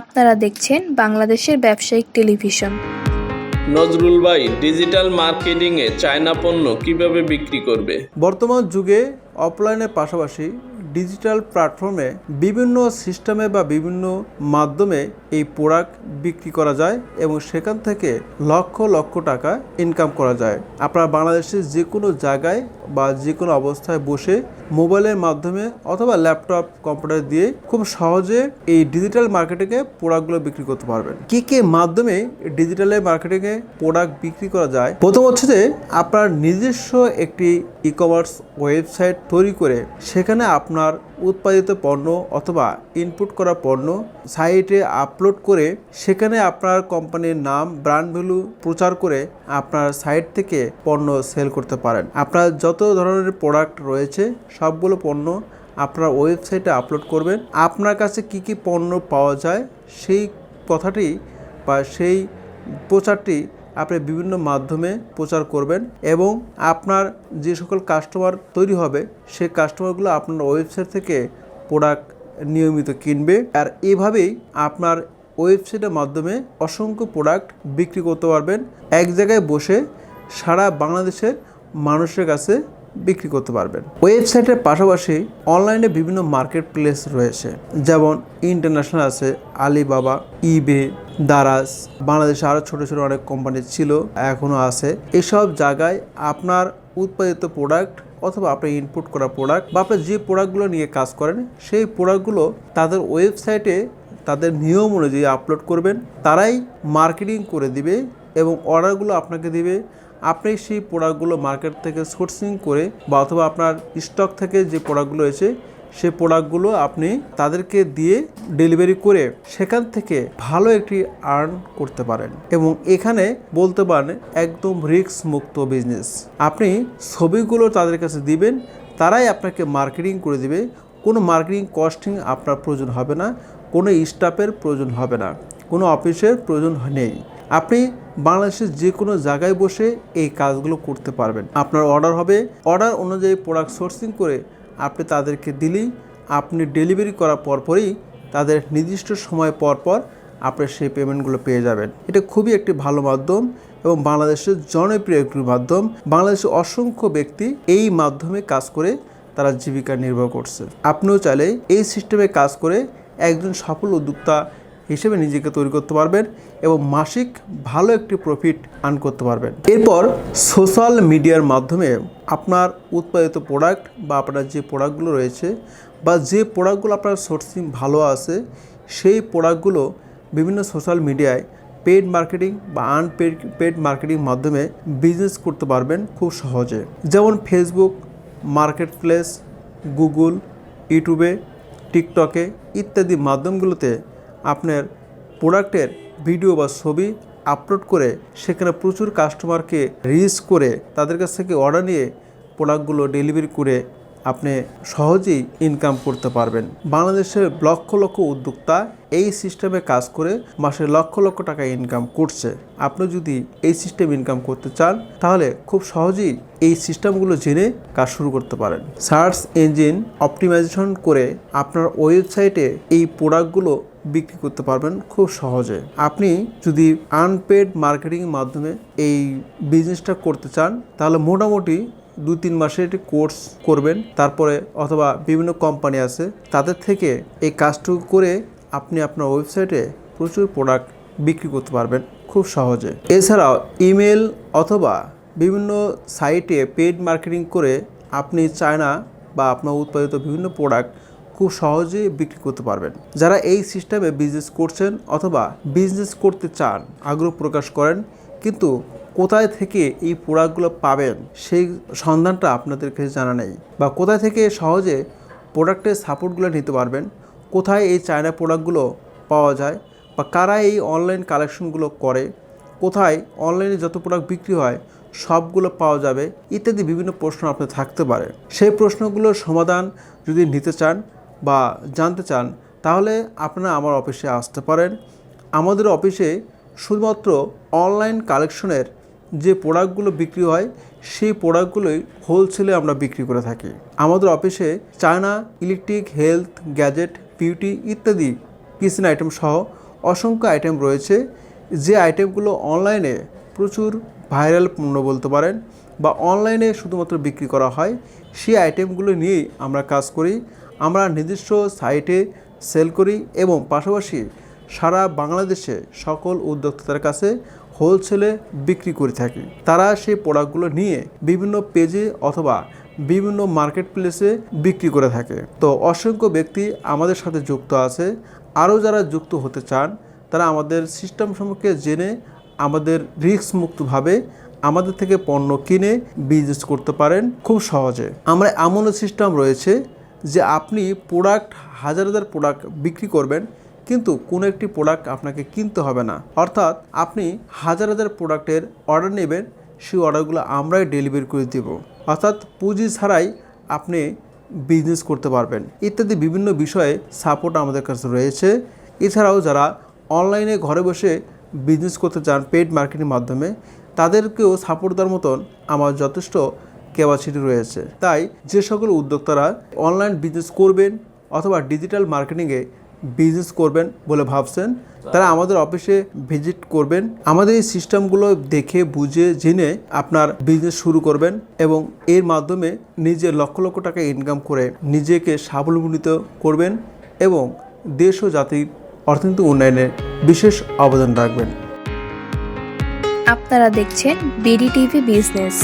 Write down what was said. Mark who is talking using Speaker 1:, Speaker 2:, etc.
Speaker 1: আপনারা দেখছেন বাংলাদেশের ব্যবসায়িক টেলিভিশন।
Speaker 2: নজরুল ভাই ডিজিটাল মার্কেটিংয়ে চায়না পণ্য কীভাবে বিক্রি করবে?
Speaker 3: বর্তমান যুগে অফলাইনের পাশাপাশি ডিজিটাল প্ল্যাটফর্মে বিভিন্ন সিস্টেমে বা বিভিন্ন মাধ্যমে এই প্রোডাক্ট বিক্রি করা যায় এবং সেখান থেকে লক্ষ লক্ষ টাকা ইনকাম করা যায়। আপনারা বাংলাদেশের যে কোনো জায়গায় বা যে কোনো অবস্থায় বসে মোবাইলের মাধ্যমে অথবা ল্যাপটপ, কম্পিউটার দিয়ে খুব সহজে এই ডিজিটাল মার্কেটিংয়ে প্রোডাক্টগুলো বিক্রি করতে পারবেন। কি কি মাধ্যমে ডিজিটালের মার্কেটিংয়ে প্রোডাক্ট বিক্রি করা যায়? প্রথম হচ্ছে যে আপনার নিজস্ব একটি ই কমার্স ওয়েবসাইট তৈরি করে সেখানে আপনার উৎপাদিত পণ্য অথবা ইনপুট করা পণ্য সাইটে আপলোড করে সেখানে আপনার কোম্পানির নাম ব্র্যান্ড ভ্যালু প্রচার করে আপনার সাইট থেকে পণ্য সেল করতে পারেন। আপনার যত ধরনের প্রোডাক্ট রয়েছে, সবগুলো পণ্য আপনার ওয়েবসাইটে আপলোড করবেন। আপনার কাছে কি কি পণ্য পাওয়া যায়, সেই কথাটি বা সেই প্রচারটি আপনি বিভিন্ন মাধ্যমে প্রচার করবেন এবং আপনার যে সকল কাস্টমার তৈরি হবে, সেই কাস্টমারগুলো আপনার ওয়েবসাইট থেকে প্রোডাক্ট নিয়মিত কিনবে। আর এভাবেই আপনার ওয়েবসাইটের মাধ্যমে অসংখ্য প্রোডাক্ট বিক্রি করতে পারবেন। এক জায়গায় বসে সারা বাংলাদেশের মানুষের কাছে বিক্রি করতে পারবেন। ওয়েবসাইটের পাশাপাশি অনলাইনে বিভিন্ন মার্কেট প্লেস রয়েছে। যেমন ইন্টারন্যাশনাল আছে আলিবাবা ইবে দারাজ। বাংলাদেশে আরও ছোটো ছোটো অনেক কোম্পানি ছিল এখনও আছে। এসব জায়গায় আপনার উৎপাদিত প্রোডাক্ট অথবা আপনি ইনপুট করা প্রোডাক্ট বা আপনার যে প্রোডাক্টগুলো নিয়ে কাজ করেন, সেই প্রোডাক্টগুলো তাদের ওয়েবসাইটে তাদের নিয়ম অনুযায়ী আপলোড করবেন। তারাই মার্কেটিং করে দিবে এবং অর্ডারগুলো আপনাকে দিবে। আপনি সেই প্রোডাক্টগুলো মার্কেট থেকে সোর্সিং করে বা অথবা আপনার স্টক থেকে যে প্রোডাক্টগুলো রয়েছে সেই প্রোডাক্টগুলো আপনি তাদেরকে দিয়ে ডেলিভারি করে সেখান থেকে ভালো একটি আর্ন করতে পারেন। এবং এখানে বলতে পারেন একদম রিস্ক মুক্ত বিজনেস আপনি ছবিগুলো তাদের কাছে দিবেন, তারাই আপনাকে মার্কেটিং করে দিবে। কোনো মার্কেটিং কস্টিং আপনার প্রয়োজন হবে না, কোনো স্টাফের প্রয়োজন হবে না, কোনো অফিসের প্রয়োজন নেই। আপনি বাংলাদেশের যে কোনো জায়গায় বসে এই কাজগুলো করতে পারবেন। আপনার অর্ডার হবে অর্ডার অনুযায়ী প্রোডাক্ট সোর্সিং করে আপনি তাদেরকে দিলেই আপনি ডেলিভারি করার পরপরই তাদের নির্দিষ্ট সময় পর পর আপনি সেই পেমেন্টগুলো পেয়ে যাবেন। এটা খুবই একটি ভালো মাধ্যম এবং বাংলাদেশের জনপ্রিয় একটি মাধ্যম। বাংলাদেশের অসংখ্য ব্যক্তি এই মাধ্যমে কাজ করে তারা জীবিকা নির্বাহ করছে। আপনিও চাইলে এই সিস্টেমে কাজ করে একজন সফল উদ্যোক্তা হিসেবে নিজেকে তৈরি করতে পারবেন এবং মাসিক ভালো একটি প্রফিট আর্ন করতে পারবেন। এরপর সোশ্যাল মিডিয়ার মাধ্যমে আপনার উৎপাদিত প্রোডাক্ট বা আপনার যে প্রোডাক্টগুলো রয়েছে বা যে প্রোডাক্টগুলো আপনার সোর্সিং ভালো আছে, সেই প্রোডাক্টগুলো বিভিন্ন সোশ্যাল মিডিয়ায় পেড মার্কেটিং বা আনপেড পেড মার্কেটিং মাধ্যমে বিজনেস করতে পারবেন খুব সহজে। যেমন ফেসবুক মার্কেট প্লেস গুগল ইউটিউবে টিকটকে ইত্যাদি মাধ্যমগুলোতে আপনার প্রোডাক্টের ভিডিও বা ছবি আপলোড করে সেখানে প্রচুর কাস্টমারকে রিচ করে তাদের কাছ থেকে অর্ডার নিয়ে প্রোডাক্টগুলো ডেলিভারি করে আপনি সহজেই ইনকাম করতে পারবেন। বাংলাদেশের লক্ষ লক্ষ উদ্যোক্তা এই সিস্টেমে কাজ করে মাসে লক্ষ লক্ষ টাকা ইনকাম করছে। আপনি যদি এই সিস্টেম ইনকাম করতে চান, তাহলে খুব সহজেই এই সিস্টেমগুলো জেনে কাজ শুরু করতে পারেন। সার্চ ইঞ্জিন অপটিমাইজেশন করে আপনার ওয়েবসাইটে এই প্রোডাক্টগুলো বিক্রি করতে পারবেন খুব সহজে। আপনি যদি আনপেড মার্কেটিং মাধ্যমে এই বিজনেসটা করতে চান, তাহলে মোটামুটি দু তিন মাসের একটি কোর্স করবেন। তারপরে অথবা বিভিন্ন কোম্পানি আছে, তাদের থেকে এই কাজটুকু করে আপনি আপনার ওয়েবসাইটে প্রচুর প্রোডাক্ট বিক্রি করতে পারবেন খুব সহজে। এছাড়াও ইমেল অথবা বিভিন্ন সাইটে পেড মার্কেটিং করে আপনি চায়না বা আপনার উৎপাদিত বিভিন্ন প্রোডাক্ট খুব সহজেই বিক্রি করতে পারবেন। যারা এই সিস্টেমে বিজনেস করছেন অথবা বিজনেস করতে চান, আগ্রহ প্রকাশ করেন, কিন্তু কোথায় থেকে এই প্রোডাক্টগুলো পাবেন সেই সন্ধানটা আপনাদের কাছে জানা নেই বা কোথায় থেকে সহজে প্রোডাক্টের সাপোর্টগুলো নিতে পারবেন, কোথায় এই চায়না প্রোডাক্টগুলো পাওয়া যায় বা কারা এই অনলাইন কালেকশনগুলো করে, কোথায় অনলাইনে যত প্রোডাক্ট বিক্রি হয় সবগুলো পাওয়া যাবে, ইত্যাদি বিভিন্ন প্রশ্ন আপনার থাকতে পারে। সেই প্রশ্নগুলোর সমাধান যদি নিতে চান বা জানতে চান, তাহলে আপনারা আমার অফিসে আসতে পারেন। আমাদের অফিসে শুধুমাত্র অনলাইন কালেকশনের যে প্রোডাক্টগুলো বিক্রি হয়, সেই প্রোডাক্টগুলোই হোলসেলে আমরা বিক্রি করে থাকি। আমাদের অফিসে China electric health gadget, beauty ইত্যাদি কিচেন আইটেম সহ অসংখ্য আইটেম রয়েছে। যে আইটেমগুলো অনলাইনে প্রচুর ভাইরাল পণ্য বলতে পারেন বা অনলাইনে শুধুমাত্র বিক্রি করা হয়, সেই আইটেমগুলো নিয়েই আমরা কাজ করি। আমরা নিজস্ব সাইটে সেল করি এবং পাশাপাশি সারা বাংলাদেশে সকল উদ্যোক্তাদের কাছে হোলসেলে বিক্রি করে থাকি। তারা সেই প্রোডাক্টগুলো নিয়ে বিভিন্ন পেজে অথবা বিভিন্ন মার্কেট প্লেসে বিক্রি করে থাকে। তো অসংখ্য ব্যক্তি আমাদের সাথে যুক্ত আছে। আরও যারা যুক্ত হতে চান, তারা আমাদের সিস্টেম সম্পর্কে জেনে, আমাদের রিস্ক মুক্তভাবে আমাদের থেকে পণ্য কিনে বিজনেস করতে পারেন খুব সহজে। আমরা এমনও সিস্টেম রয়েছে যে আপনি প্রোডাক্ট হাজার হাজার প্রোডাক্ট বিক্রি করবেন, কিন্তু কোনো একটি প্রোডাক্ট আপনাকে কিনতে হবে না। অর্থাৎ আপনি হাজার হাজার প্রোডাক্টের অর্ডার নেবেন, সেই অর্ডারগুলো আমরাই ডেলিভারি করে দেব। অর্থাৎ পুঁজি ছাড়াই আপনি বিজনেস করতে পারবেন। ইত্যাদি বিভিন্ন বিষয়ে সাপোর্ট আমাদের কাছে রয়েছে। এছাড়াও যারা অনলাইনে ঘরে বসে বিজনেস করতে চান পেড মার্কেটিং মাধ্যমে, তাদেরকেও সাপোর্ট দেওয়ার মতন আমার যথেষ্ট ক্যাপাসিটি রয়েছে। তাই যে সকল উদ্যোক্তারা অনলাইন বিজনেস করবেন অথবা ডিজিটাল মার্কেটিংয়ে বিজনেস করবেন বলে ভাবছেন, তারা আমাদের অফিসে ভিজিট করবেন। আমাদের এই সিস্টেমগুলো দেখে, বুঝে, জেনে আপনার বিজনেস শুরু করবেন এবং এর মাধ্যমে নিজে লক্ষ লক্ষ টাকা ইনকাম করে নিজেকে স্বাবলম্বিত করবেন এবং দেশ ও জাতির অর্থনৈতিক উন্নয়নে বিশেষ অবদান রাখবেন।
Speaker 1: আপনারা দেখছেন বিডি টিভি বিজনেস